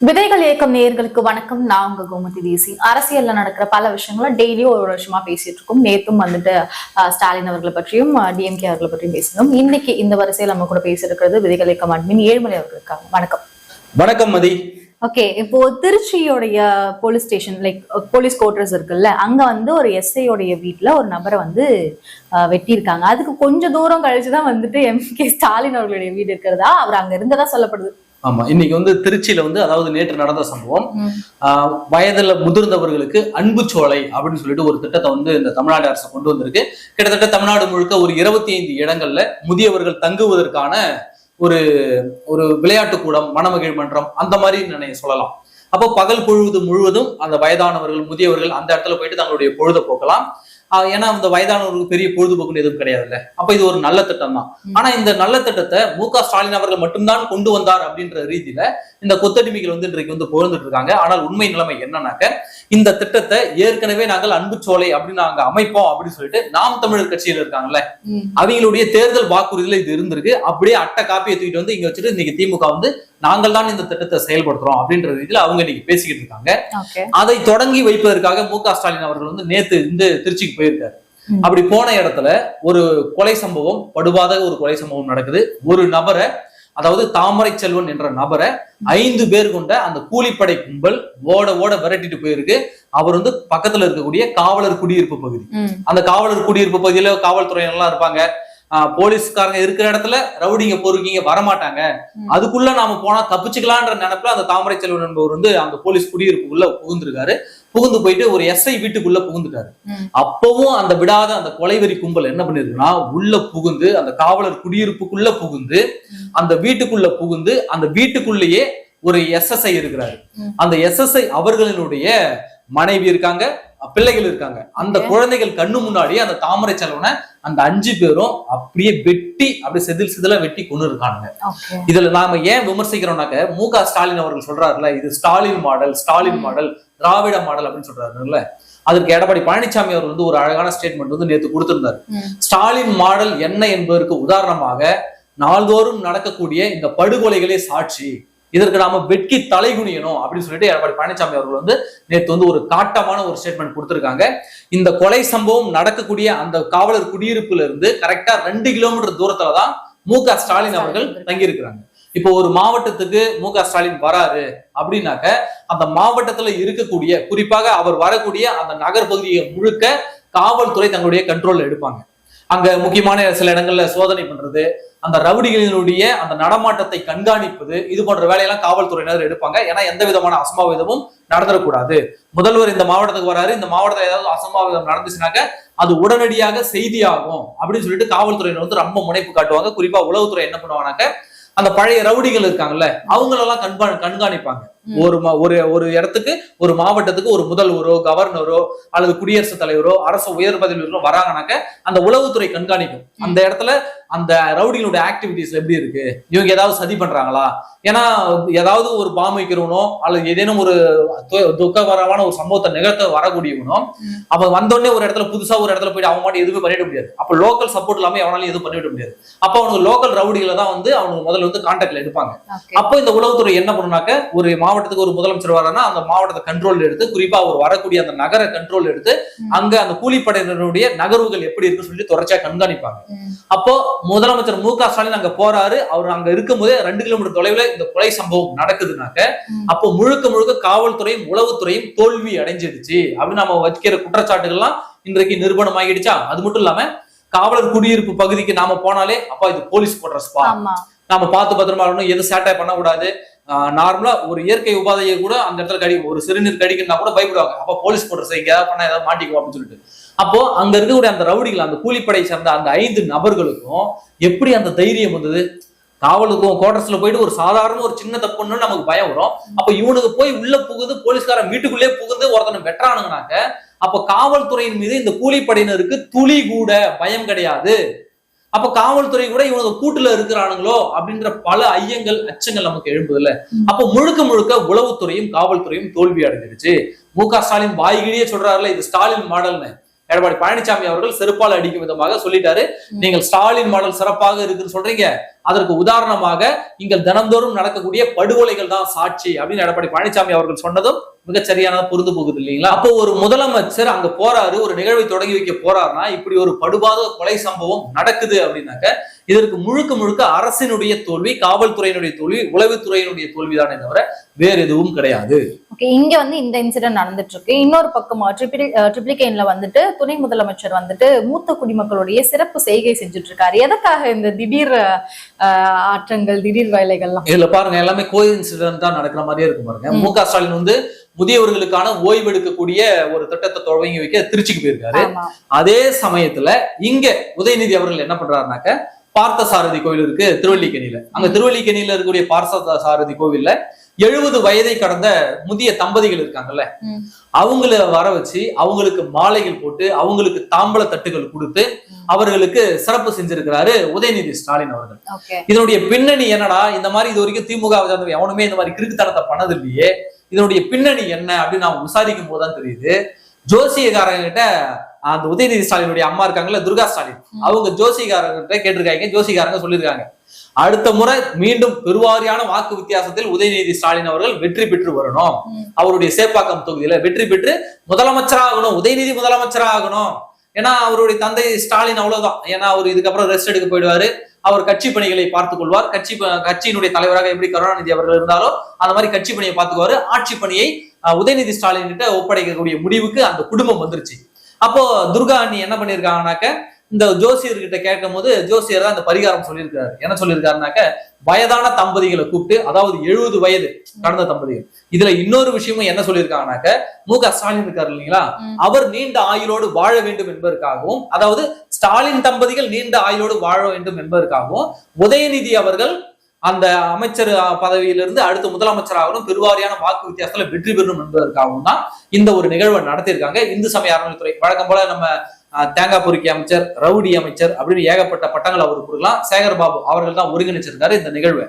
விதைகள் இயக்கம் நேயர்களுக்கு வணக்கம். நான் உங்க கோமதி தேசி அரசியல்ல நடக்கிற பல விஷயங்களை டெய்லியும் ஒரு வருஷமா பேசிட்டு இருக்கோம். நேத்தும் வந்துட்டு ஸ்டாலின் அவர்களை பற்றியும் டிஎம்கே அவர்களை பற்றியும் பேசணும் இன்னைக்கு இந்த வரிசையில் நம்ம கூட பேசியிருக்கிறது விதைகள் இயக்கம் அட்மின் ஏழுமலை அவர்கள் இருக்காங்க. வணக்கம். வணக்கம் மதி. ஓகே இப்போ திருச்சியோடைய police station like police quarters இருக்குல்ல அங்க வந்து ஒரு எஸ்ஐயோடைய வீட்ல ஒரு நபரை வந்து அஹ், வெட்டியிருக்காங்க. அதுக்கு கொஞ்சம் தூரம் கழிச்சுதான் வந்துட்டு எம் கே ஸ்டாலின் அவர்களுடைய வீடு இருக்கிறதா? அவர் அங்க இருந்ததா சொல்லப்படுது? ஆமா இன்னைக்கு வந்து திருச்சியில வந்து அதாவது நேற்று நடந்த சம்பவம். வயதுல முதிர்ந்தவர்களுக்கு அன்பு சோலை அப்படின்னு சொல்லிட்டு ஒரு திட்டத்தை வந்து இந்த தமிழ்நாடு அரசு கொண்டு வந்திருக்கு. கிட்டத்தட்ட தமிழ்நாடு முழுக்க ஒரு இருபத்தி ஐந்து இடங்கள்ல முதியவர்கள் தங்குவதற்கான ஒரு ஒரு விளையாட்டு கூடம் மணமகிழ் மன்றம் அந்த மாதிரி நினைய சொல்லலாம். அப்போ பகல் பொழுது முழுவதும் அந்த வயதானவர்கள் முதியவர்கள் அந்த இடத்துல போயிட்டு தங்களுடைய பொழுதை போக்கலாம். ஏன்னா அந்த வயதானவர்களுக்கு பெரிய பொழுதுபோக்குன்னு எதுவும் கிடையாதுல்ல. அப்ப இது ஒரு நல்ல திட்டம் தான். ஆனா இந்த நல்ல திட்டத்தை மு க ஸ்டாலின் அவர்கள் மட்டும்தான் கொண்டு வந்தார் அப்படின்ற ரீதியில இந்த கொத்தடிமைகள் வந்து இன்றைக்கு வந்து புகழ்ந்துட்டு இருக்காங்க. ஆனால் உண்மை நிலைமை என்னன்னாக்க இந்த திட்டத்தை ஏற்கனவே நாங்கள் அன்பு சோலை அப்படின்னு நாங்க அமைப்போம் அப்படின்னு சொல்லிட்டு நாம் தமிழர் கட்சியில இருக்காங்கல்ல. அவங்களுடைய தேர்தல் வாக்குறுதியில இது இருந்திருக்கு. அப்படியே அட்டை காப்பியை தூக்கிட்டு வந்து இங்க வச்சுட்டு இன்னைக்கு திமுக வந்து நாங்கள் தான் இந்த திட்டத்தை செயல்படுத்துறோம் அப்படின்ற ரீதியில அவங்க இன்னைக்கு பேசிக்கிட்டு இருக்காங்க. அதை தொடங்கி வைப்பதற்காக மு க ஸ்டாலின் அவர்கள் வந்து நேத்து இந்த திருச்சிக்கு போயிருக்காரு. அப்படி போன இடத்துல ஒரு கொலை சம்பவம் படுபாத ஒரு கொலை சம்பவம் நடக்குது. ஒரு நபரை அதாவது தாமரை செல்வன் என்ற நபரை ஐந்து பேர் கொண்ட அந்த கூலிப்படை கும்பல் ஓட ஓட விரட்டிட்டு போயிருக்கு. அவர் வந்து பக்கத்துல இருக்கக்கூடிய காவலர் குடியிருப்பு பகுதி. அந்த காவலர் குடியிருப்பு பகுதியில காவல்துறையினர்லாம் இருப்பாங்க. போலீஸ்காரங்க இருக்கிற இடத்துல ரவுடிங்க பொறுக்கிங்க வரமாட்டாங்க. அதுக்குள்ள நாம போனா தப்பிச்சுக்கலான்ற நினைப்புல அந்த தாமரை செல்வன் என்பவர் வந்து அந்த போலீஸ் குடியிருப்புக்குள்ள புகுந்திருக்காரு. புகுந்து போயிட்டு ஒரு எஸ்ஐ வீட்டுக்குள்ள புகுந்துட்டாரு. அப்பவும் அந்த விடாத அந்த கொலைவெறி கும்பல் என்ன பண்ணிருக்குன்னா உள்ள புகுந்து அந்த காவலர் குடியிருப்புக்குள்ள புகுந்து. அந்த வீட்டுக்குள்ள புகுந்து அந்த வீட்டுக்குள்ளேயே ஒரு எஸ்எஸ்ஐ இருக்கிறாரு. அந்த எஸ்எஸ்ஐ அவர்களினுடைய மனைவி இருக்காங்க பிள்ளைகள் இருக்காங்க அந்த. குழந்தைகள் கண்ணு முன்னாடியே அந்த தாமரை செல்வனை அந்த அஞ்சு பேரும் அப்படியே வெட்டி அப்படியே செதில் செதிலா வெட்டி கொண்டு இருக்கானுங்க ஓகே இதுல நாம ஏன் விமர்சிக்கிறோம்னாக்க மு க ஸ்டாலின் அவர்கள் சொல்றாருல இது Stalin model Stalin. Model Dravida model அப்படின்னு சொல்றாருல்ல அதற்கு எடப்பாடி பழனிசாமி அவர் வந்து ஒரு அழகான ஸ்டேட்மெண்ட் வந்து நேத்து கொடுத்திருந்தாரு. ஸ்டாலின் மாடல் என்ன என்பதற்கு உதாரணமாக நாள்தோறும் நடக்கக்கூடிய இந்த படுகொலைகளே சாட்சி இதற்கு நாம வெட்கி தலைகுனியணும் அப்படின்னு சொல்லிட்டு எடப்பாடி பழனிசாமி அவர்கள் வந்து நேத்து வந்து ஒரு காட்டமான ஒரு ஸ்டேட்மெண்ட் கொடுத்திருக்காங்க. இந்த கொலை சம்பவம் நடக்கக்கூடிய அந்த காவலர் குடியிருப்புல இருந்து கரெக்டா ரெண்டு கிலோமீட்டர் தூரத்துல தான் மு க ஸ்டாலின் அவர்கள் தங்கியிருக்கிறாங்க. இப்போ ஒரு மாவட்டத்துக்கு மு க ஸ்டாலின் வராரு அப்படின்னாக்க அந்த மாவட்டத்துல இருக்கக்கூடிய குறிப்பாக அவர் வரக்கூடிய அந்த நகர் பகுதியை முழுக்க காவல்துறை தங்களுடைய கண்ட்ரோல்ல எடுப்பாங்க. அங்க முக்கியமான சில இடங்கள்ல சோதனை பண்றது அந்த ரவுடிகளினுடைய அந்த நடமாட்டத்தை கண்காணிப்பது இது போன்ற வேலையெல்லாம் காவல்துறையினர் எடுப்பாங்க. ஏன்னா எந்த விதமான அசம்பாவிதமும் நடந்துடக்கூடாது. முதல்வர் இந்த மாவட்டத்துக்கு வராரு. இந்த மாவட்டத்தில் ஏதாவது அசம்பாவிதம் நடந்துச்சுனாக்க அது உடனடியாக செய்தியாகும் அப்படின்னு சொல்லிட்டு காவல்துறையினர் வந்து ரொம்ப முனைப்பு காட்டுவாங்க. குறிப்பா உளவுத்துறை என்ன பண்ணுவாங்கனாக்க அந்த பழைய ரவுடிகள் இருக்காங்கல்ல அவங்களெல்லாம் கண்பா கண்காணிப்பாங்க. ஒரு ஒரு ஒரு இடத்துக்கு ஒரு மாவட்டத்துக்கு ஒரு முதல்வரோ கவர்னரோ அல்லது குடியரசுத் தலைவரோ அரசு உயர் பதவியிலோ வராங்கனாக்க அந்த உளவுத்துறை கண்காணிக்கும். அந்த இடத்துல அந்த ரவுடிகளோட ஆக்டிவிட்டிஸ் எப்படி இருக்கு? இவங்க ஏதாவது சதி பண்றாங்களா? ஏன்னா ஏதாவது ஒரு பாம்பு வைக்கிறவனோ அல்லது ஏதேனும் ஒரு துக்ககரமான ஒரு சம்பவத்தை நிகழ்த்த வரக்கூடியவனோ. அவன் வந்தோடனே ஒரு இடத்துல புதுசா ஒரு இடத்துல போயிட்டு அவன் மாட்டி எதுவுமே பண்ணிட முடியாது. அப்ப லோக்கல் சப்போர்ட் இல்லாம எவனாலும் எதுவும் பண்ணிவிட முடியாது. அப்ப அவனுக்கு லோக்கல் ரவுடிகளை தான் வந்து அவனுக்கு முதல்ல வந்து கான்டாக்ட்ல எடுப்பாங்க. அப்போ இந்த உளவுத்துறை என்ன பண்ணுனாக்க ஒரு மாவட்டத்துக்கு ஒரு முதலமைச்சர் வரான்னா அந்த மாவட்டத்தை கண்ட்ரோல் எடுத்து குறிப்பா அவர் வரக்கூடிய அந்த நகர கண்ட்ரோல் எடுத்து. அங்க அந்த கூலிப்படையினருடைய நகர்வுகள் எப்படி இருக்குன்னு சொல்லி தொடர்ச்சியா கண்காணிப்பாங்க. அப்போ முதலமைச்சர் மு க ஸ்டாலின் அங்க போறாரு. அவர் அங்க இருக்கும்போதே ரெண்டு கிலோமீட்டர் தொலைவுல இந்த கொலை சம்பவம் நடக்குதுனாக்க. அப்போ முழுக்க முழுக்க காவல்துறையும் உளவுத்துறையும் தோல்வி அடைஞ்சிடுச்சு. அப்படின்னு நம்ம வைக்கிற குற்றச்சாட்டுகள்லாம் இன்றைக்கு நிரூபணம் ஆகிடுச்சா அது மட்டும் இல்லாம காவலர் குடியிருப்பு பகுதிக்கு நாம போனாலே அப்பா இது போலீஸ் போடுற ஸ்பா நாம பார்த்து பத்திரமா இருக்கணும் எதுவும் சேட்டை பண்ணக்கூடாது. நார்மலா ஒரு இயற்கை உபாதையை கூட அந்த இடத்துல கடி ஒரு சிறுநீர் கடிக்கணும்னா கூட பயப்படுவாங்க. அப்ப போலீஸ் போடுற இங்க ஏதாவது பண்ணா ஏதாவது மாட்டிக்குவோம் அப்படின்னு சொல்லிட்டு. அப்போ அங்க இருக்கக்கூடிய அந்த ரவுடிகள் அந்த கூலிப்படை சேர்ந்த அந்த ஐந்து நபர்களுக்கும் எப்படி அந்த தைரியம் வந்தது? காவலுக்கும் குவார்டர்ஸ்ல போயிட்டு ஒரு சாதாரண ஒரு சின்ன தப்புன்னு நமக்கு பயம் வரும். அப்ப இவனுக்கு போய் உள்ள புகுந்து போலீஸ்காரன் வீட்டுக்குள்ளே புகுந்து ஒருத்தனை வெட்டுறானுங்கனாக்க அப்ப காவல்துறையின் மீது இந்த கூலிப்படையினருக்கு துளி கூட பயம் கிடையாது. அப்ப காவல்துறை கூட இவங்க கூட்டுல இருக்கிறானுங்களோ அப்படின்ற பல ஐயங்கள் அச்சங்கள் நமக்கு எழும்புதுல அப்ப முழுக்க முழுக்க உளவுத்துறையும் காவல்துறையும் தோல்வி அடைஞ்சிருச்சு மு க ஸ்டாலின் வாய்கிலேயே சொல்றாருல இது ஸ்டாலின் மாடல்னு. எடப்பாடி பழனிசாமி அவர்கள் செருப்பால் அடிக்கும் விதமாக சொல்லிட்டாரு. நீங்கள் ஸ்டாலின் மாடல் சிறப்பாக இருக்குன்னு சொல்றீங்க. அதற்கு உதாரணமாக நீங்கள் தினந்தோறும் நடக்கக்கூடிய படுகொலைகள் தான் சாட்சி அப்படின்னு எடப்பாடி பழனிசாமி அவர்கள் சொன்னதும் மிக சரியான புரிந்து போகுது இல்லைங்களா? அப்போ ஒரு முதலமைச்சர் அங்க போறாரு ஒரு நிகழ்வை தொடங்கி வைக்க போறாருன்னா இப்படி ஒரு படுபாத கொலை சம்பவம் நடக்குது அப்படின்னாக்க இதற்கு முழுக்க முழுக்க அரசினுடைய தோல்வி காவல்துறையினுடைய தோல்வி உளவுத்துறையினுடைய தோல்விதானே தவிர வேறு எதுவும் கிடையாது. ஓகே இங்க வந்து இந்த இன்சிடென்ட் நடந்துட்டு இருக்கு இன்னொரு பக்கமா ட்ரிபிள் ட்ரிப்ளிகேன்ல வந்துட்டு துணை முதலமைச்சர் வந்துட்டு மூத்த குடிமக்களுடைய சிறப்பு செய்கை செஞ்சுட்டு இருக்காரு எதற்காக இந்த திடீர் ஆற்றங்கள் திடீர் வேலைகள்லாம். இதுல பாருங்க எல்லாமே கோ இன்சிடென்ட் தான் நடக்கிற மாதிரியே இருக்கு பாருங்க. ம். மு க. ஸ்டாலின் வந்து முதியவர்களுக்கான ஓய்வு எடுக்கக்கூடிய ஒரு திட்டத்தை தொடங்கி வைக்க திருச்சிக்கு போயிருக்காரு. அதே சமயத்துல இங்க உதயநிதி அவர்கள் என்ன பண்றாருனாக்க பார்த்த சாரதி கோவில் இருக்கு திருவல்லிக்கேணியில அங்க திருவல்லிக்கேணியில இருக்கக்கூடிய பார்த்த சாரதி கோவில்ல எழுபது வயதை கடந்த முதிய தம்பதிகள் இருக்காங்கல்ல. அவங்கள வர வச்சு அவங்களுக்கு மாலைகள் போட்டு அவங்களுக்கு தாம்பல தட்டுகள் கொடுத்து. அவர்களுக்கு சிறப்பு செஞ்சிருக்கிறாரு உதயநிதி ஸ்டாலின் அவர்கள் இதனுடைய பின்னணி என்னடா இந்த மாதிரி இது வரைக்கும் திமுக எவனுமே இந்த மாதிரி கிறுக்குத்தனத்தை பண்ணது இல்லையே இதனுடைய பின்னணி என்ன அப்படின்னு நான் விசாரிக்கும் போதுதான் தெரியுது ஜோசியக்காரங்க கிட்ட அந்த உதயநிதி ஸ்டாலினுடைய அம்மா இருக்காங்கல்ல துர்கா ஸ்டாலின். அவங்க ஜோசிகாரங்க கிட்ட கேட்டிருக்காங்க ஜோசிகாரங்க சொல்லியிருக்காங்க. அடுத்த முறை மீண்டும் பெருவாரியான வாக்கு வித்தியாசத்தில் உதயநிதி ஸ்டாலின் அவர்கள் வெற்றி பெற்று வரணும். அவருடைய சேப்பாக்கம் தொகுதியில வெற்றி பெற்று முதலமைச்சராகணும் உதயநிதி முதலமைச்சராகணும். ஏன்னா அவருடைய தந்தை ஸ்டாலின் அவ்வளவுதான். ஏன்னா அவர் இதுக்கப்புறம் ரெஸ்ட் எடுக்க போயிடுவாரு. அவர் கட்சி பணிகளை பார்த்துக் கொள்வார். கட்சி கட்சியினுடைய தலைவராக எப்படி கருணாநிதி அவர்கள் இருந்தாலோ அந்த மாதிரி கட்சி பணியை பார்த்துக்குவாரு. ஆட்சி பணியை உதயநிதி ஸ்டாலின் கிட்ட ஒப்படைக்கக்கூடிய முடிவுக்கு அந்த குடும்பம் வந்துருச்சு. அப்போ துர்கா அண்ணி என்ன பண்ணிருக்காங்கனாக்க இந்த ஜோசியர்கிட்ட கேட்கும் போது ஜோசியர் தான் அந்த பரிகாரம் சொல்லியிருக்காரு. என்ன சொல்லியிருக்காருனாக்க வயதான தம்பதிகளை கூப்பிட்டு அதாவது எழுபது வயது கடந்த தம்பதிகள். இதுல இன்னொரு விஷயமும் என்ன சொல்லியிருக்காங்கனாக்க மு க ஸ்டாலின் இருக்காரு இல்லைங்களா. அவர் நீண்ட ஆயுளோடு வாழ வேண்டும் என்பதற்காகவும் அதாவது ஸ்டாலின் தம்பதிகள் நீண்ட ஆயுளோடு வாழ வேண்டும் என்பதற்காகவும் உதயநிதி அவர்கள் அந்த அமைச்சர் பதவியிலிருந்து அடுத்த முதலமைச்சராகவும் பெருவாரியான வாக்கு வித்தியாசத்துல வெற்றி பெறணும் என்பதற்காகவும் தான் இந்த ஒரு நிகழ்வை நடத்தியிருக்காங்க. இந்து சமய அறநிலைத்துறை வழக்கம் போல நம்ம தேங்காய் பொறுக்கி அமைச்சர் ரவுடி அமைச்சர் அப்படின்னு ஏகப்பட்ட பட்டங்கள் அவருக்கு கொடுக்கலாம். சேகர் பாபு அவர்கள் தான் ஒருங்கிணைச்சிருக்காரு இந்த நிகழ்வை.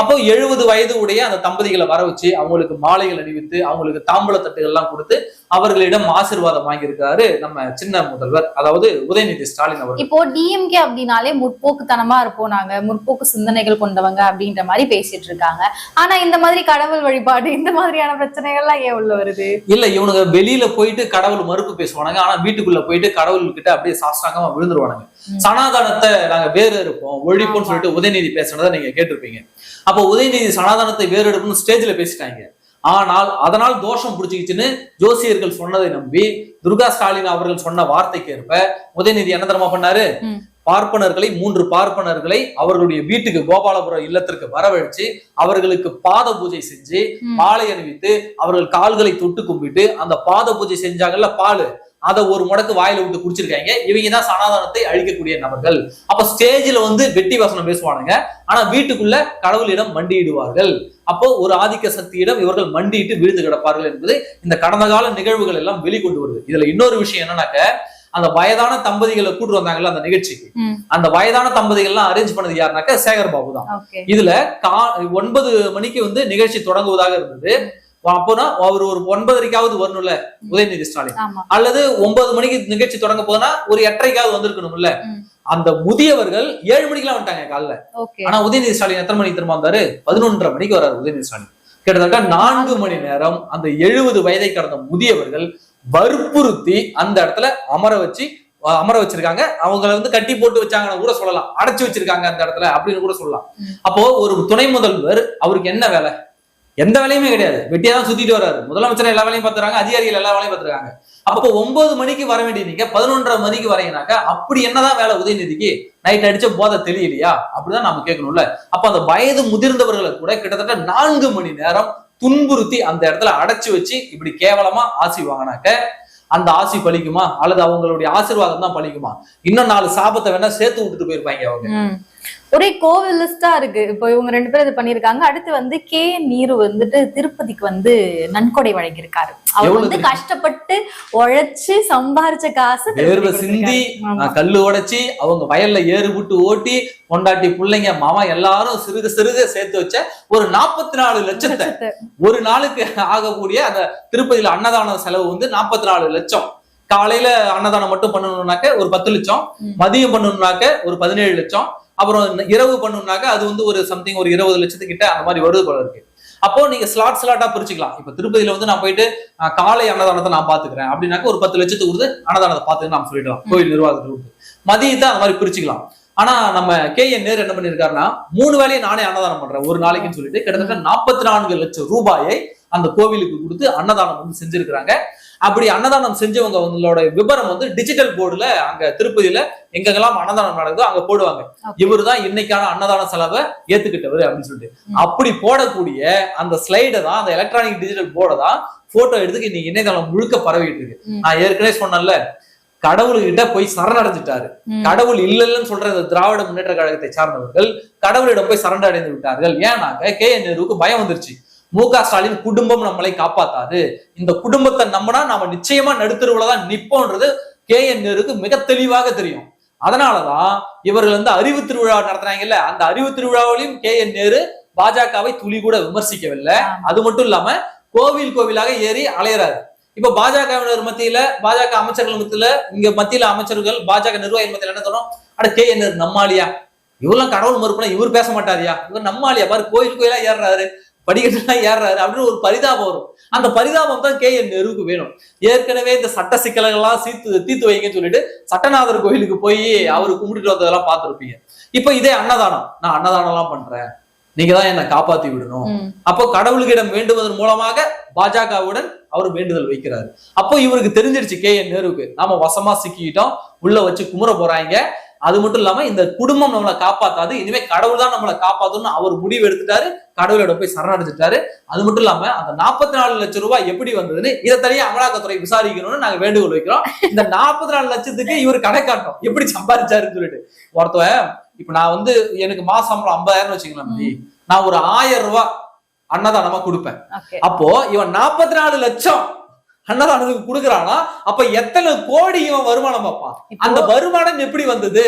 அப்போ எழுபது வயது உடைய அந்த தம்பதிகளை வர வச்சு அவங்களுக்கு மாலைகள் அணிவித்து அவங்களுக்கு தாம்பூல தட்டுகள் எல்லாம் கொடுத்து அவர்களிடம் ஆசீர்வாதம் வாங்கியிருக்காரு நம்ம சின்ன முதல்வர் அதாவது உதயநிதி ஸ்டாலின் அவர்கள். இப்போ டிஎம்கே அப்படின்னாலே முற்போக்குத்தனமா இருப்போம் நாங்க முற்போக்கு சிந்தனைகள் கொண்டவங்க அப்படின்ற மாதிரி பேசிட்டு இருக்காங்க. ஆனா இந்த மாதிரி கடவுள் வழிபாடு இந்த மாதிரியான பிரச்சனைகள்லாம் ஏன் உள்ள வருது? இல்ல இவனுங்க வெளியில போயிட்டு கடவுள் மறுப்பு பேசுவானுங்க ஆனா வீட்டுக்குள்ள போயிட்டு கடவுள் கிட்ட அப்படியே சாஸ்தாங்கமா விழுந்துருவானுங்க. சனாதனத்தை நாங்க வேறு இருப்போம் ஒழிப்போம்னு. சொல்லிட்டு உதயநிதி பேசுனதை நீங்க கேட்டிருப்பீங்க அப்போ உதயநிதி சனாதனத்தை வேறு எடுப்புன்னு ஸ்டேஜ்ல பேசிட்டாங்க ஆனால் அதனால் தோஷம் பிடிச்சிக்கிச்சுன்னு ஜோசியர்கள் சொன்னதை நம்பி துர்கா ஸ்டாலின் அவர்கள் சொன்ன வார்த்தைக்கு ஏற்ப உதயநிதி என்ன தெரியுமா பண்ணாரு. பார்ப்பனர்களை மூன்று பார்ப்பனர்களை அவர்களுடைய வீட்டுக்கு கோபாலபுரம் இல்லத்திற்கு வரவழைச்சு அவர்களுக்கு பாத பூஜை செஞ்சு. மாலை அணிவித்து அவர்கள் கால்களை தொட்டு கும்பிட்டு அந்த பாத பூஜை செஞ்சாங்கல்ல பால் அதை ஒரு முடக்கு வாயில விட்டு குடிச்சிருக்காங்க. இவங்க தான் சனாதனத்தை அழிக்கக்கூடிய நபர்கள். அப்ப ஸ்டேஜ்ல வந்து வெட்டி வசனம் பேசுவானுங்க. ஆனா வீட்டுக்குள்ள கடவுளிடம் மண்டியிடுவார்கள். அப்போ ஒரு ஆதிக்க சக்தியிடம் இவர்கள் மண்டியிட்டு விழுந்து கிடப்பார்கள் என்பது இந்த கடந்த கால நிகழ்வுகள் எல்லாம் வெளிக்கொண்டு வருது. இதுல இன்னொரு விஷயம் என்னன்னாக்க அந்த வயதான தம்பதிகளை கூட்டு வந்தாங்கல்ல அந்த நிகழ்ச்சிக்கு. அந்த வயதான தம்பதிகள்லாம் அரேஞ்ச் பண்ணது யாருனாக்க சேகர் பாபு தான் இதுல ஒன்பது மணிக்கு வந்து நிகழ்ச்சி தொடங்குவதாக இருந்தது. அப்போனா அவர் ஒரு ஒன்பதரைக்காவது வரணும்ல உதயநிதி ஸ்டாலின். அல்லது ஒன்பது மணிக்கு நிகழ்ச்சி தொடங்க போதுனா ஒரு எட்டரைக்காவது வந்திருக்கணும்ல. ம். அந்த முதியவர்கள் ஏழு மணிக்கெல்லாம் வந்துட்டாங்க காலைல. ஆனா உதயநிதி ஸ்டாலின் எத்தனை மணிக்கு திரும்ப வந்தாரு? பதினொன்றரை மணிக்கு வராரு உதயநிதி ஸ்டாலின். கிட்டத்தட்ட நான்கு மணி நேரம் அந்த எழுபது வயதை கடந்த முதியவர்கள் வற்புறுத்தி அந்த இடத்துல அமர வச்சு அமர வச்சிருக்காங்க. அவங்கள வந்து கட்டி போட்டு வச்சாங்கன்னு கூட சொல்லலாம். அடைச்சு வச்சிருக்காங்க அந்த இடத்துல அப்படின்னு கூட சொல்லலாம். அப்போ ஒரு துணை முதல்வர் அவருக்கு என்ன வேலை? எந்த வேலையுமே கிடையாது. வெட்டியா தான் சுத்திட்டு வராரு முதலமைச்சர் எல்லா வேலையும் பார்த்துறாங்க அதிகாரிகள் எல்லா வேலையும் பார்த்துருக்காங்க. அப்போ ஒன்பது மணிக்கு வர வேண்டிய நீங்க பதினொன்றரை மணிக்கு வரீங்கனாக்கா அப்படி என்னதான் வேலை உதயநிதிக்கு? நைட் அடிச்ச போதை தெரியலையா அப்படிதான் நாம கேட்கணும்ல. அப்ப அந்த வயது முதிர்ந்தவர்களை கூட கிட்டத்தட்ட நான்கு மணி நேரம் துன்புறுத்தி அந்த இடத்துல அடைச்சு வச்சு இப்படி கேவலமா ஆசி வாங்கினாக்க அந்த ஆசி பலிக்குமா? அல்லது அவங்களுடைய ஆசீர்வாதம் தான் பலிக்குமா? இன்னும் நாலு சாபத்தை வேணா சேர்த்து விட்டுட்டு போயிருப்பாங்க அவங்க. ஒரே கோவில் லிஸ்டா இருக்கு. இப்போ இவங்க ரெண்டு பேரும் இது பண்ணிருக்காங்க அடுத்து வந்து கே நீரு வந்துட்டு திருப்பதிக்கு வந்து நன்கொடை வழங்கியிருக்காரு. அவர் வந்து? கஷ்டப்பட்டு உழைச்சு சம்பாரிச்ச காசு சிந்தி கல்லு உடைச்சி அவங்க வயல்ல ஏறு விட்டு ஓட்டி பொண்டாட்டி பிள்ளைங்க மாமா எல்லாரும் சிறுக சிறுக சேர்த்து வச்ச ஒரு நாற்பத்தி நாலு லட்சத்தை. ஒரு நாளுக்கு ஆகக்கூடிய அந்த திருப்பதியில அன்னதான செலவு வந்து நாற்பத்தி நாலு லட்சம். காலையில அன்னதானம் மட்டும் பண்ணணும்னாக்க ஒரு பத்து லட்சம். மதியம் பண்ணணும்னாக்க ஒரு பதினேழு லட்சம். அப்புறம் இரவு பண்ணணும்னாக்க அது வந்து ஒரு சம்திங் ஒரு இருபது லட்சத்துக்கிட்ட அந்த மாதிரி வருது போல இருக்கு. அப்போ நீங்க ஸ்லாட் ஸ்லாட்டா பிரிச்சுக்கலாம். இப்ப திருப்பதியில வந்து நான் போயிட்டு காலை அன்னதானத்தை நான் பாத்துக்கிறேன். அப்படின்னாக்க ஒரு பத்து லட்சத்துக்கு கொடுத்து அன்னதானத்தை பாத்துக்க நாம் சொல்லிடலாம். கோயில் நிர்வாகத்துக்கு கொடுத்து. மதியத்தை அந்த மாதிரி பிரிச்சுக்கலாம். ஆனா நம்ம கே என் நேரு என்ன பண்ணிருக்காருன்னா மூணு வேலையை நானே அன்னதானம் பண்றேன் ஒரு நாளைக்குன்னு சொல்லிட்டு கிட்டத்தட்ட நாற்பத்தி நான்கு லட்சம் ரூபாயை அந்த கோவிலுக்கு கொடுத்து அன்னதானம் வந்து செஞ்சிருக்கிறாங்க. அப்படி அன்னதானம் செஞ்சவங்களோட விவரம் வந்து டிஜிட்டல் போர்டுல அங்க திருப்பதியில எங்கெங்கெல்லாம் அன்னதானம் நடக்குதோ அங்க போடுவாங்க. இவர் தான் இன்னைக்கான அன்னதான செலவை ஏத்துக்கிட்டவர் அப்படின்னு சொல்லிட்டு. அப்படி போடக்கூடிய அந்த ஸ்லைடை தான் அந்த எலக்ட்ரானிக் டிஜிட்டல் போர்டை தான் போட்டோ எடுத்து இன்னைக்கு இணையதளம் முழுக்க பரவிட்டு இருக்கு. நான் ஏற்கனவே சொன்னேன்ல கடவுள்கிட்ட போய் சரணடைஞ்சிட்டாரு. கடவுள் இல்லைன்னு சொல்ற இந்த திராவிட முன்னேற்ற கழகத்தை சார்ந்தவர்கள் கடவுளிடம் போய் சரண்டர் அடைந்து விட்டார்கள் ஏன்னாக்க கே என் நேருவுக்கு பயம் வந்துருச்சு மு க ஸ்டாலின் குடும்பம் நம்மளை காப்பாத்தாது. இந்த குடும்பத்தை நம்பினா நாம நிச்சயமா நடுத்தருவுல தான் நிப்போன்றது கே என் நேருக்கு மிக தெளிவாக தெரியும். அதனாலதான் இவர்கள் வந்து அறிவு திருவிழா நடத்துறாங்கல்ல அந்த அறிவு திருவிழாவிலையும் கே என் நேரு பாஜகவை துளி கூட விமர்சிக்கவில்லை. அது மட்டும் இல்லாம கோவில் கோவிலாக ஏறி அலையறாரு. இப்ப பாஜகவினர் மத்தியில பாஜக அமைச்சர்கள் மத்தியில இங்க மத்தியில அமைச்சர்கள் பாஜக நிர்வாகிகள் மத்தியில என்ன தோணும்? அட கே என்ன நம்மாலியா? இவரெல்லாம் கடவுள் மறுப்புனா இவர் பேச மாட்டாரியா? இவர் நம்மாலியா? பாரு கோயில் கோயிலா ஏறுறாரு. படிக்கட்டுலாம் ஏறுறாரு அப்படின்னு ஒரு பரிதாபம் வரும். அந்த பரிதாபம் தான் கே என் நெருவுக்கு வேணும். ஏற்கனவே இந்த சட்ட சிக்கல்கள்லாம் சீத்து தீர்த்து வைங்கன்னு சொல்லிட்டு சட்டநாதர் கோயிலுக்கு போய் அவரு கும்பிட்டுட்டு வந்ததெல்லாம் பார்த்திருப்பீங்க. இப்ப இதே அன்னதானம். நான் அன்னதானம் எல்லாம் பண்றேன். நீங்க தான் என்ன காப்பாத்தி விடணும். அப்போ கடவுளுக்கிடம் வேண்டுவதன் மூலமாக பாஜகவுடன் அவர் வேண்டுதல் வைக்கிறாரு. அப்போ இவருக்கு தெரிஞ்சிருச்சு கே என் நேருவுக்கு. நாம வசமா சிக்கிக்கிட்டோம். உள்ள வச்சு குமுற போறாங்க. அது மட்டும் இல்லாம இந்த குடும்பம் நம்மளை காப்பாத்தாது. இனிமே கடவுள் தான் நம்மளை காப்பாத்தணும்னு அவர் முடிவு எடுத்துட்டாரு. கடவுளோட போய் சரணடைஞ்சிட்டாரு. அது மட்டும் இல்லாம அந்த நாற்பத்தி நாலு லட்சம் ரூபாய் எப்படி வந்ததுன்னு இதை தனியா அமலாக்கத்துறை விசாரிக்கணும்னு நாங்க வேண்டுகோள் வைக்கிறோம். இந்த நாற்பத்தி நாலு லட்சத்துக்கு இவர் கணக்காட்டும் எப்படி சம்பாதிச்சாருன்னு சொல்லிட்டு. ஒருத்தவன் இப்ப நான் வந்து எனக்கு மாசம் சம்பளம் ஐம்பதாயிரம் வச்சுக்கலாம். நான் ஒரு ஆயிரம் ரூபாய் அன்னதானமா கொடுப்பேன். அப்போ இவன் நாற்பத்தி நாலு லட்சம் அன்னதானத்துக்கு கொடுக்குறானா? அப்ப எத்தனை கோடி இவன் வருமானம் பார்ப்பான். அந்த வருமானம் எப்படி வந்தது?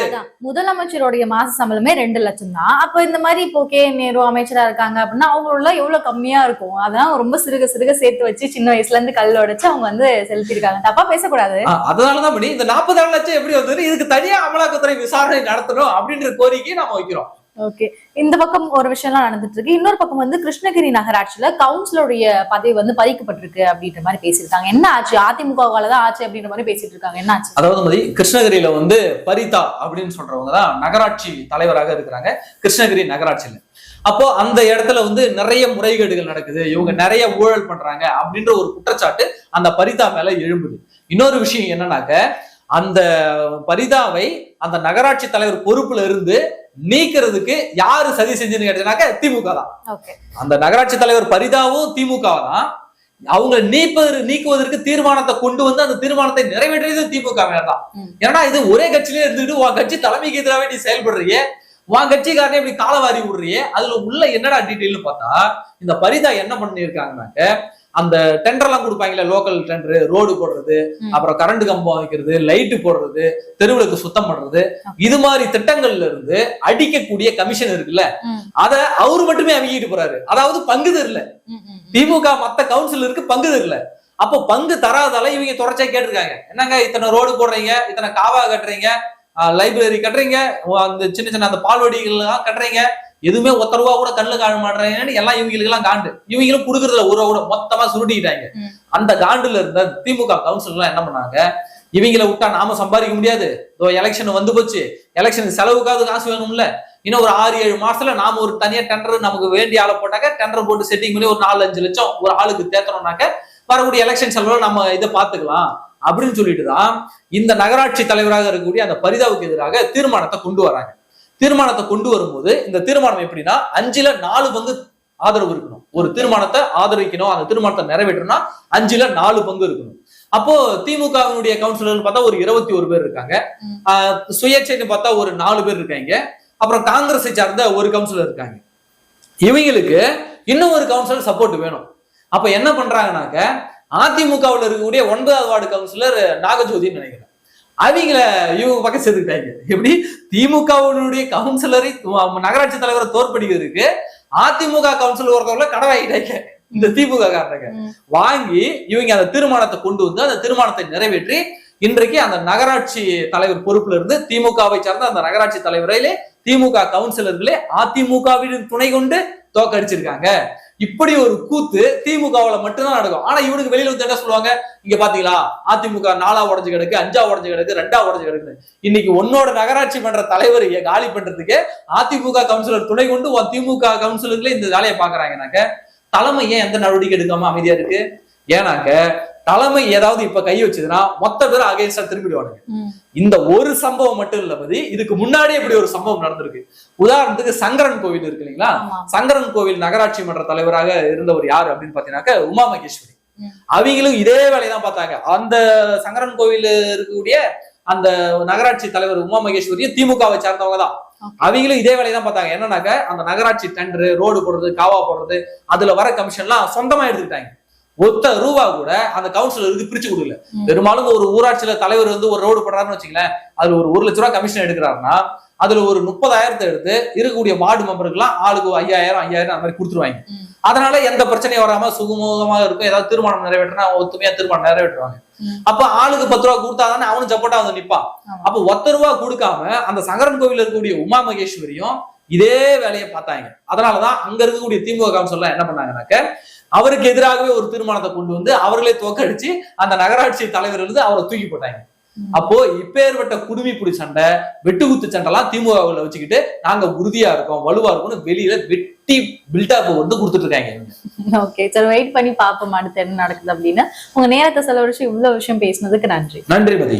முதலமைச்சருடைய மாச சம்பளமே ரெண்டு லட்சம் தான் அப்ப இந்த மாதிரி இப்போ கே. நேரு அமைச்சரா இருக்காங்க அப்படின்னா அவங்களோட எவ்வளவு கம்மியா இருக்கும்? அதான் ரொம்ப சிறுக சிறுக சேர்த்து வச்சு சின்ன வயசுல இருந்து கல் உடைச்சு அவங்க வந்து செலுத்திருக்காங்க தப்பா பேசக்கூடாது. அதனாலதான் பண்ணி இந்த நாற்பத்தி நாலு லட்சம் எப்படி வந்தது? இதுக்கு தனியா அமலாக்கத்துறை விசாரணை நடத்தணும் அப்படின்ற கோரிக்கையை நாம வைக்கிறோம். ஓகே இந்த பக்கம் ஒரு விஷயம்லாம் நடந்துட்டு இருக்கு இன்னொரு பக்கம் வந்து கிருஷ்ணகிரி நகராட்சியில கவுன்சிலருடைய பதவி வந்து பறிக்கப்பட்டிருக்கு அப்படின்ற மாதிரி பேசியிருக்காங்க. என்ன ஆச்சு? அதிமுகவால தான் ஆச்சு அப்படின்ற மாதிரி பேசிட்டு இருக்காங்க என்ன ஆச்சு? அதாவது மாதிரி கிருஷ்ணகிரியில வந்து பரிதா அப்படின்னு சொல்றவங்க தான் நகராட்சி தலைவராக இருக்கிறாங்க. கிருஷ்ணகிரி நகராட்சியில. அப்போ அந்த இடத்துல வந்து நிறைய முறைகேடுகள் நடக்குது. இவங்க நிறைய ஊழல் பண்றாங்க அப்படின்ற ஒரு குற்றச்சாட்டு அந்த பரிதா மேல எழும்புது. இன்னொரு விஷயம் என்னன்னாக்க அந்த பரிதாவை அந்த நகராட்சி தலைவர் பொறுப்புல இருந்து நீக்கிறதுக்கு யாரு சதி செஞ்சுன்னு கேட்டீங்கன்னாக்க திமுக தான். அந்த நகராட்சி தலைவர் பரிதாவும் திமுக தான். அவங்க நீப்பது நீக்குவதற்கு தீர்மானத்தை கொண்டு வந்து அந்த தீர்மானத்தை நிறைவேற்றியது திமுக தான். ம். ஏன்னா இது ஒரே கட்சியிலே இருந்துட்டு உன் கட்சி தலைமைக்கு எதிராக நீ செயல்படுறியே உன் கட்சிக்காரனே இப்படி காலவாரி விடுறியே அதுல உள்ள என்னடா டீட்டெயில்னு பார்த்தா இந்த பரிதா என்ன பண்ணிருக்காங்கனாக்க அந்த டெண்டர் எல்லாம் கொடுப்பாங்கல்ல லோக்கல் டெண்டர் ரோடு போடுறது. அப்புறம் கரண்ட் கம்பம் வைக்கிறது லைட்டு போடுறது தெருவுகளுக்கு சுத்தம் பண்றது இது மாதிரி திட்டங்கள்ல இருந்து அடிக்கக்கூடிய கமிஷன் இருக்குல்ல அத அவரு மட்டுமே அமைக்கிட்டு போறாரு. அதாவது பங்கு ம். திமுக மத்த கவுன்சிலருக்கு பங்கு தரல அப்போ பங்கு தராதால இவங்க தொடர்ச்சியா கேட்டிருக்காங்க. என்னங்க இத்தனை ரோடு போடுறீங்க இத்தனை காவா கட்டுறீங்க லைப்ரரி கட்டுறீங்க அந்த சின்ன சின்ன அந்த பால்வடிகள் எல்லாம் கட்டுறீங்க எதுவுமே ஒத்த ரூபா கூட கண்ணு காண மாட்டேறீங்கன்னு எல்லாம் இவங்களுக்கு எல்லாம் காண்டு. இவங்களும் கொடுக்கறதுல ஒரு ரூபா கூட மொத்தமா சுருட்டிக்கிட்டாங்க. அந்த காண்டுல இருந்த திமுக கவுன்சிலர் எல்லாம் என்ன பண்ணாங்க? இவங்களை விட்டா நாம சம்பாதிக்க முடியாது. இதோ எலெக்ஷன் வந்து போச்சு. எலெக்ஷன் செலவுக்காவது காசு வேணும்ல. இன்னும் ஒரு ஆறு ஏழு மாசத்துல நாம ஒரு தனியா டெண்டர் நமக்கு வேண்டிய ஆளை போட்டாக்க டெண்டர் போட்டு செட்டிங் பண்ணி ஒரு நாலு அஞ்சு லட்சம் ஒரு ஆளுக்கு தேத்தணும்னாக்க வரக்கூடிய எலெக்ஷன் செலவுல நம்ம இதை பாத்துக்கலாம் அப்படின்னு சொல்லிட்டு தான் இந்த நகராட்சி தலைவராக இருக்கக்கூடிய அந்த பரிதாவுக்கு எதிராக தீர்மானத்தை கொண்டு வராங்க. தீர்மானத்தை கொண்டு வரும்போது இந்த தீர்மானம் எப்படின்னா அஞ்சுல நாலு பங்கு ஆதரவு இருக்கணும். ஒரு தீர்மானத்தை ஆதரிக்கணும் அந்த தீர்மானத்தை நிறைவேற்றணும்னா அஞ்சுல நாலு பங்கு இருக்கணும். அப்போ திமுகவினுடைய கவுன்சிலர் பார்த்தா ஒரு இருபத்தி ஒரு பேர் இருக்காங்க. சுயேட்சைன்னு பார்த்தா ஒரு நாலு பேர் இருக்காங்க. அப்புறம் காங்கிரஸை சார்ந்த ஒரு கவுன்சிலர் இருக்காங்க. இவங்களுக்கு இன்னும் ஒரு கவுன்சிலர் சப்போர்ட் வேணும். அப்ப என்ன பண்றாங்கனாக்க அதிமுகவில் இருக்கக்கூடிய ஒன்பதாவது வார்டு கவுன்சிலர் நாகஜோதின்னு நினைக்கிறேன். அவங்கள இவங்க பக்கம் சேர்த்துக்கிட்டாங்க. எப்படி? திமுகவினுடைய கவுன்சிலரை நகராட்சி தலைவரை தோற்படிக்கிறதுக்கு அதிமுக கவுன்சிலர் ஒருத்தவங்கள கடவாயிட்டாங்க இந்த திமுக காரங்க. ம். வாங்கி இவங்க அந்த தீர்மானத்தை கொண்டு வந்து அந்த தீர்மானத்தை நிறைவேற்றி இன்றைக்கு அந்த நகராட்சி தலைவர் பொறுப்புல இருந்து திமுகவை சார்ந்த அந்த நகராட்சி தலைவரையிலே திமுக கவுன்சிலர்களே அதிமுகவின் துணை கொண்டு தோக்கடிச்சிருக்காங்க இப்படி ஒரு கூத்து திமுகவுல மட்டும்தான் நடக்கும். ஆனா இவனுக்கு வெளியில வந்து என்ன சொல்லுவாங்க? இங்க பாத்தீங்களா? அதிமுக நாலா உடஞ்சு கிடக்கு அஞ்சா உடஞ்சு கிடக்கு ரெண்டா உடஞ்சு கிடக்கு இன்னைக்கு உன்னோட நகராட்சி மன்ற தலைவர் காலி பண்றதுக்கு அதிமுக கவுன்சிலர் துணை கொண்டு திமுக கவுன்சிலர்களே இந்த வேலையை பாக்குறாங்கனாக்க தலைமை ஏன் எந்த நடவடிக்கை எடுக்காம அமைதியா இருக்கு? ஏன்னாக்க தலைமை ஏதாவது இப்ப கை வச்சதுன்னா மொத்த பேரும் அகைன்ஸ்டா திரும்பிடுவானுங்க. இந்த ஒரு சம்பவம் மட்டும் இல்ல மதி இதுக்கு முன்னாடியே இப்படி ஒரு சம்பவம் நடந்திருக்கு. உதாரணத்துக்கு சங்கரன் கோவில் இருக்கு இல்லைங்களா? சங்கரன் கோவில் நகராட்சி மன்ற தலைவராக இருந்தவர் யாரு அப்படின்னு பாத்தீங்கன்னாக்க உமா மகேஸ்வரி. அவங்களும் இதே வேலையை தான் பார்த்தாங்க. அந்த சங்கரன் கோவில் இருக்கக்கூடிய அந்த நகராட்சி தலைவர் உமா மகேஸ்வரியும் திமுகவை சார்ந்தவங்க தான். அவங்களும் இதே வேலையை தான் பார்த்தாங்க. என்னன்னாக்க அந்த நகராட்சி டெண்டர் ரோடு போடுறது காவா போடுறது அதுல வர கமிஷன்லாம் சொந்தமா எடுத்துக்கிட்டாங்க. ஒத்த ரூபா கூட அந்த கவுன்சிலருக்கு பிரிச்சு கொடுக்கல. பெரும்பாலும் ஒரு ஊராட்சியில தலைவர் வந்து ஒரு ரோடு போடுறாருன்னு வச்சுங்களேன் அதுல ஒரு ஒரு லட்ச ரூபா கமிஷன் எடுக்கிறாருன்னா அதுல ஒரு முப்பதாயிரத்தை எடுத்து இருக்கக்கூடிய வார்டு மெம்பருக்குலாம் ஆளுக்கு ஐயாயிரம் ஐயாயிரம் அந்த மாதிரி கொடுத்துருவாங்க. அதனால எந்த பிரச்சனையும் வராம சுகமுகமா இருக்கும் ஏதாவது தீர்மானம் நிறைவேற்றினா ஒத்துமையா தீர்மானம் நிறைவேற்றுவாங்க. அப்ப ஆளுக்கு பத்து ரூபா கொடுத்தாதானே அவனும் சப்போர்ட்டா வந்து நிப்பான். அப்ப ஒத்த ரூபா கொடுக்காம அந்த சங்கரன் கோவில் இருக்கக்கூடிய உமா மகேஸ்வரியும் இதே வேலையை பார்த்தாங்க அதனாலதான் அங்க இருக்கக்கூடிய திமுக கவுன்சிலர் என்ன பண்ணாங்கன்னாக்க அவருக்கு எதிராகவே ஒரு தீர்மானத்தை கொண்டு வந்து அவர்களே தோக்கடிச்சு அந்த நகராட்சி தலைவர் இருந்து அவரை தூக்கி போட்டாங்க. அப்போ இப்பேற்பட்ட குடுமி புடி சண்டை வெட்டுக்குத்து சண்டைலாம் திமுகவில் வச்சுக்கிட்டு நாங்க உறுதியா இருக்கோம் வலுவா இருக்கோம்னு வெளியில வெட்டி பில்டப் வந்து கொடுத்துட்டு இருக்காங்க இவங்க. ஓகே சரி வெயிட் பண்ணி பாப்போம் அடுத்து என்ன நடக்குது அப்படின்னு உங்க நேரத்தை செலவழிச்சு இவ்வளவு விஷயம் பேசினதுக்கு நன்றி நன்றி மதி